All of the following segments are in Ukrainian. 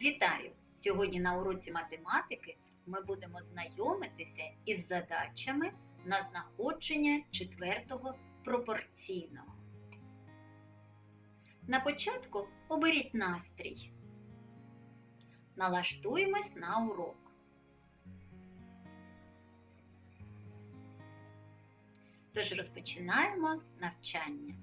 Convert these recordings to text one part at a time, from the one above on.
Вітаю! Сьогодні на уроці математики ми будемо знайомитися із задачами на знаходження четвертого пропорційного. На початку оберіть настрій. Налаштуємось на урок. Тож розпочинаємо навчання.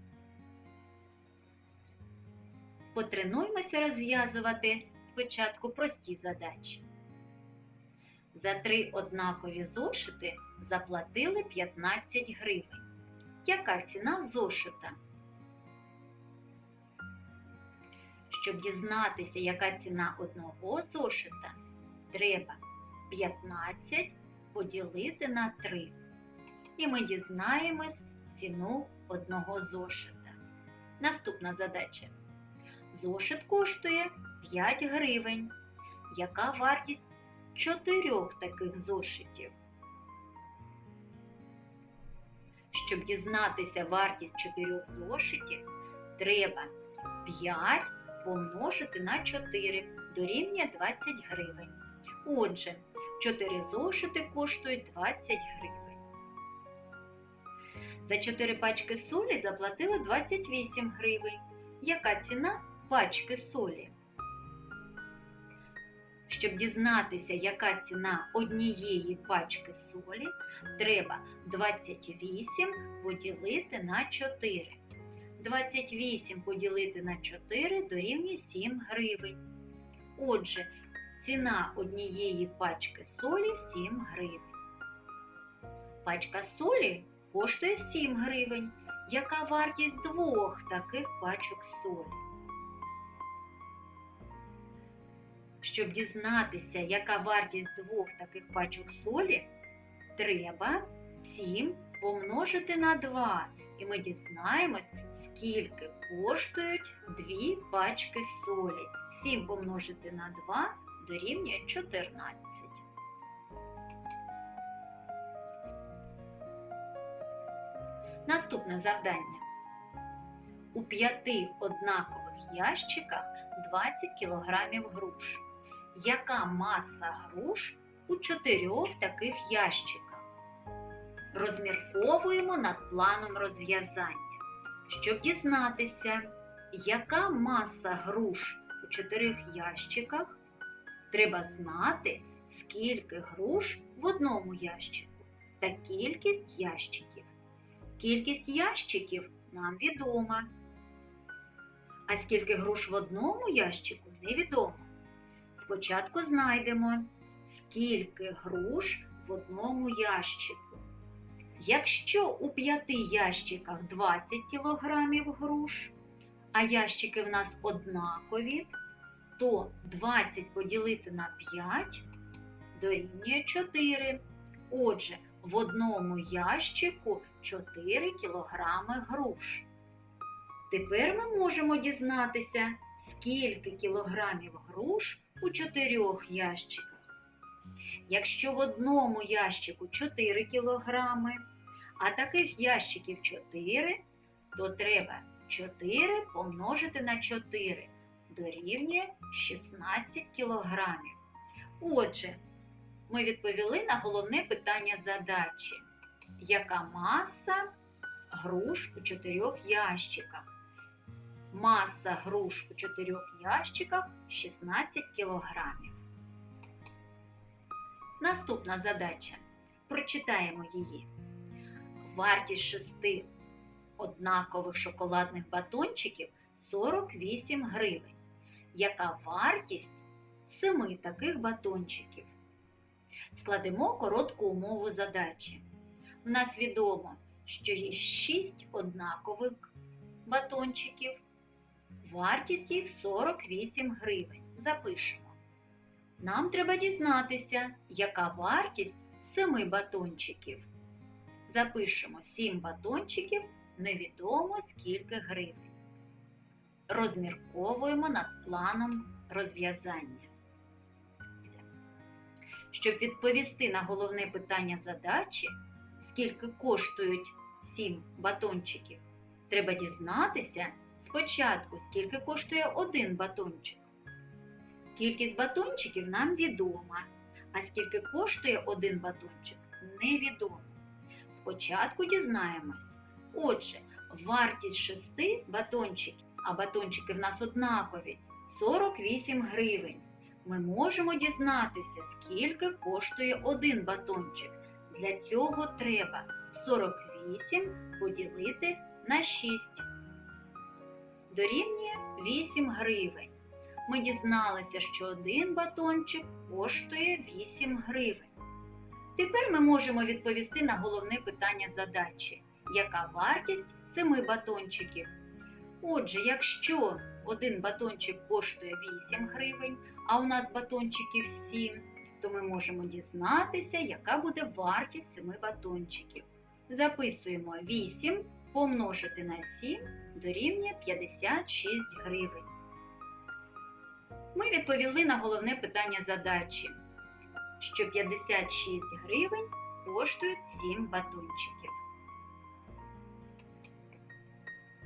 Потренуймося розв'язувати спочатку прості задачі. За три однакові зошити заплатили 15 гривень. Яка ціна зошита? Щоб дізнатися, яка ціна одного зошита, треба 15 поділити на 3. І ми дізнаємось ціну одного зошита. Наступна задача. Зошит коштує 5 гривень. Яка вартість чотирьох таких зошитів? Щоб дізнатися вартість чотирьох зошитів, треба 5 помножити на 4 дорівнює 20 гривень. Отже, 4 зошити коштують 20 гривень. За 4 пачки солі заплатили 28 гривень. Яка ціна пачки солі? Щоб дізнатися, яка ціна однієї пачки солі, треба 28 поділити на 4. 28 поділити на 4 дорівнює 7 гривень. Отже, ціна однієї пачки солі 7 гривень. Пачка солі коштує 7 гривень. Яка вартість двох таких пачок солі? Щоб дізнатися, яка вартість двох таких пачок солі, треба 7 помножити на 2. І ми дізнаємось, скільки коштують дві пачки солі. 7 помножити на 2 дорівнює 14. Наступне завдання. У п'яти однакових ящиках 20 кг груш. Яка маса груш у чотирьох таких ящиках? Розмірковуємо над планом розв'язання. Щоб дізнатися, яка маса груш у чотирьох ящиках, треба знати, скільки груш в одному ящику та кількість ящиків. Кількість ящиків нам відома. А скільки груш в одному ящику невідомо. Спочатку знайдемо, скільки груш в одному ящику. Якщо у п'яти ящиках 20 кг груш, а ящики в нас однакові, то 20 поділити на 5 дорівнює 4. Отже, в одному ящику 4 кг груш. Тепер ми можемо дізнатися, скільки кілограмів груш у чотирьох ящиках. Якщо в одному ящику 4 кілограми, а таких ящиків 4, то треба 4 помножити на 4 дорівнює 16 кілограмів. Отже, ми відповіли на головне питання задачі. Яка маса груш у чотирьох ящиках? Маса груш у чотирьох ящиках 16 кілограмів. Наступна задача. Прочитаємо її. Вартість шести однакових шоколадних батончиків 48 гривень. Яка вартість семи таких батончиків? Складемо коротку умову задачі. У нас відомо, що є 6 однакових батончиків. Вартість їх 48 гривень. Запишемо. Нам треба дізнатися, яка вартість 7 батончиків. Запишемо 7 батончиків, невідомо скільки гривень. Розмірковуємо над планом розв'язання. Щоб відповісти на головне питання задачі, скільки коштують 7 батончиків, треба дізнатися спочатку, скільки коштує один батончик. Кількість батончиків нам відома, а скільки коштує один батончик невідомо. Спочатку дізнаємось. Отже, вартість шести батончиків, а батончики в нас однакові 48 гривень. Ми можемо дізнатися, скільки коштує один батончик. Для цього треба 48 поділити на 6. Дорівнює 8 гривень. Ми дізналися, що один батончик коштує 8 гривень. Тепер ми можемо відповісти на головне питання задачі. Яка вартість 7 батончиків? Отже, якщо один батончик коштує 8 гривень, а у нас батончиків 7, то ми можемо дізнатися, яка буде вартість 7 батончиків. Записуємо 8 помножити на 7 дорівнює 56 гривень. Ми відповіли на головне питання задачі, що 56 гривень коштують 7 батончиків.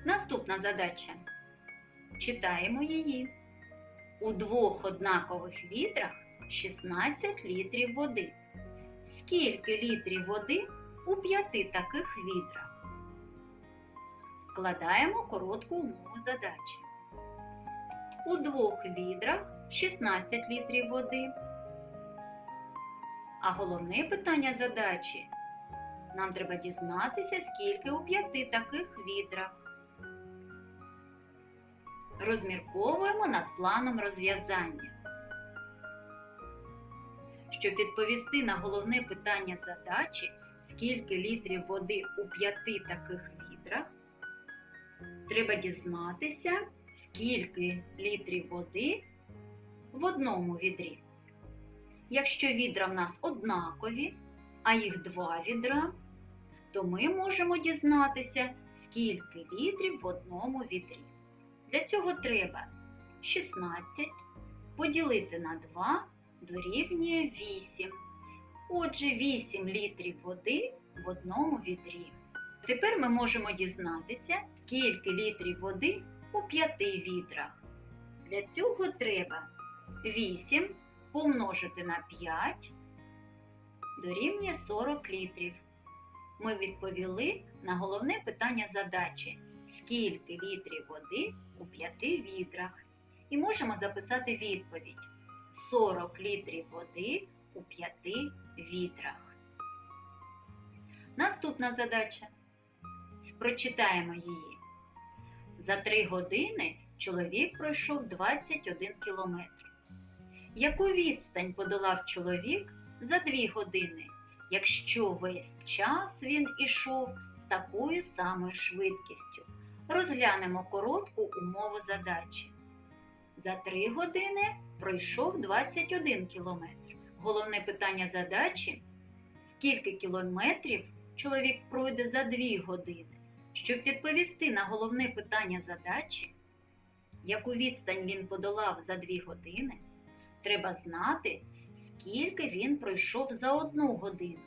Наступна задача. Читаємо її. У двох однакових відрах 16 літрів води. Скільки літрів води у п'яти таких відрах? Складаємо коротку умову задачі. У двох відрах 16 літрів води. А головне питання задачі нам треба дізнатися, скільки у п'яти таких відрах. Розмірковуємо над планом розв'язання. Щоб відповісти на головне питання задачі, скільки літрів води у п'яти таких відрах, треба дізнатися, скільки літрів води в одному відрі. Якщо відра в нас однакові, а їх два відра, то ми можемо дізнатися, скільки літрів в одному відрі. Для цього треба 16 поділити на 2 дорівнює 8. Отже, 8 літрів води в одному відрі. Тепер ми можемо дізнатися, скільки літрів води у 5 відрах. Для цього треба 8 помножити на 5 дорівнює 40 літрів. Ми відповіли на головне питання задачі скільки літрів води у п'яти відрах. І можемо записати відповідь 40 літрів води у п'яти відрах. Наступна задача. Прочитаємо її. За 3 години чоловік пройшов 21 кілометр. Яку відстань подолав чоловік за 2 години, якщо весь час він ішов з такою самою швидкістю? Розглянемо коротку умову задачі. За 3 години пройшов 21 кілометр. Головне питання задачі скільки кілометрів чоловік пройде за 2 години. Щоб відповісти на головне питання задачі, яку відстань він подолав за 2 години, треба знати, скільки він пройшов за 1 годину.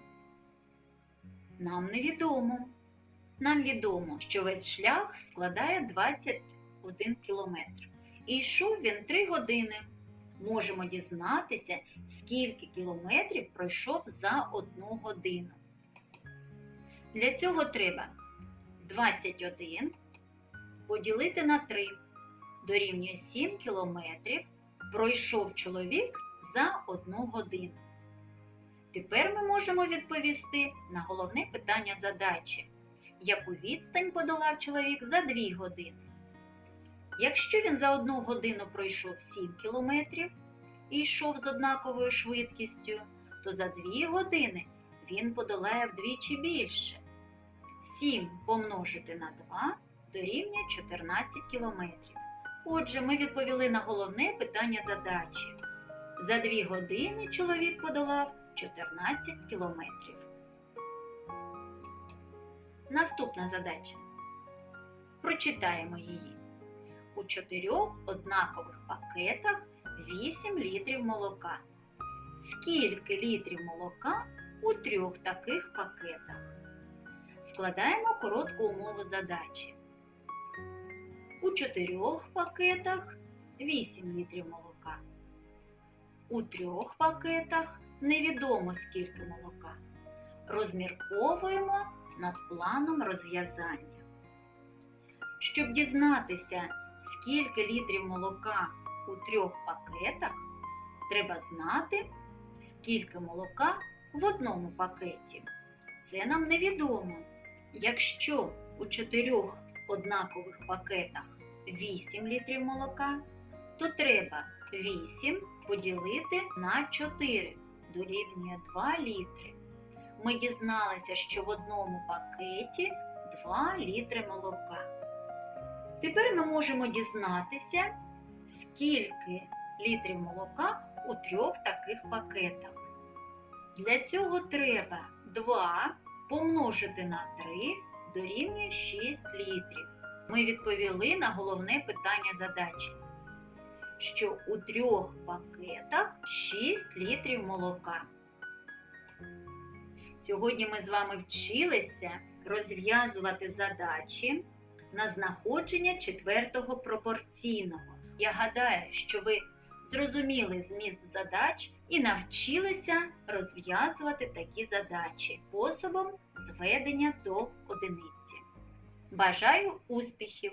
Нам невідомо. Нам відомо, що весь шлях складає 21 кілометр. І йшов він 3 години. Можемо дізнатися, скільки кілометрів пройшов за 1 годину. Для цього треба 21 поділити на 3. Дорівнює 7 кілометрів пройшов чоловік за 1 годину. Тепер ми можемо відповісти на головне питання задачі яку відстань подолав чоловік за 2 години. Якщо він за 1 годину пройшов 7 кілометрів і йшов з однаковою швидкістю, то за 2 години він подолає вдвічі більше. 7 помножити на 2 дорівнює 14 кілометрів. Отже, ми відповіли на головне питання задачі. За 2 години чоловік подолав 14 кілометрів. Наступна задача. Прочитаємо її. У чотирьох однакових пакетах 8 літрів молока. Скільки літрів молока у трьох таких пакетах? Складаємо коротку умову задачі. У чотирьох пакетах 8 літрів молока. у трьох пакетах невідомо скільки молока. Розмірковуємо над планом розв'язання. Щоб дізнатися, скільки літрів молока у трьох пакетах, треба знати, скільки молока в одному пакеті. Це нам невідомо. Якщо у чотирьох однакових пакетах 8 літрів молока, то треба 8 поділити на 4 дорівнює 2 літри. Ми дізналися, що в одному пакеті 2 літри молока. Тепер ми можемо дізнатися, скільки літрів молока у трьох таких пакетах. Для цього треба 2 помножити на 3 дорівнює 6 літрів. Ми відповіли на головне питання задачі, що у трьох пакетах 6 літрів молока. Сьогодні ми з вами вчилися розв'язувати задачі на знаходження четвертого пропорційного. Я гадаю, що ви зрозуміли зміст задач і навчилися розв'язувати такі задачі способом зведення до одиниці. Бажаю успіхів!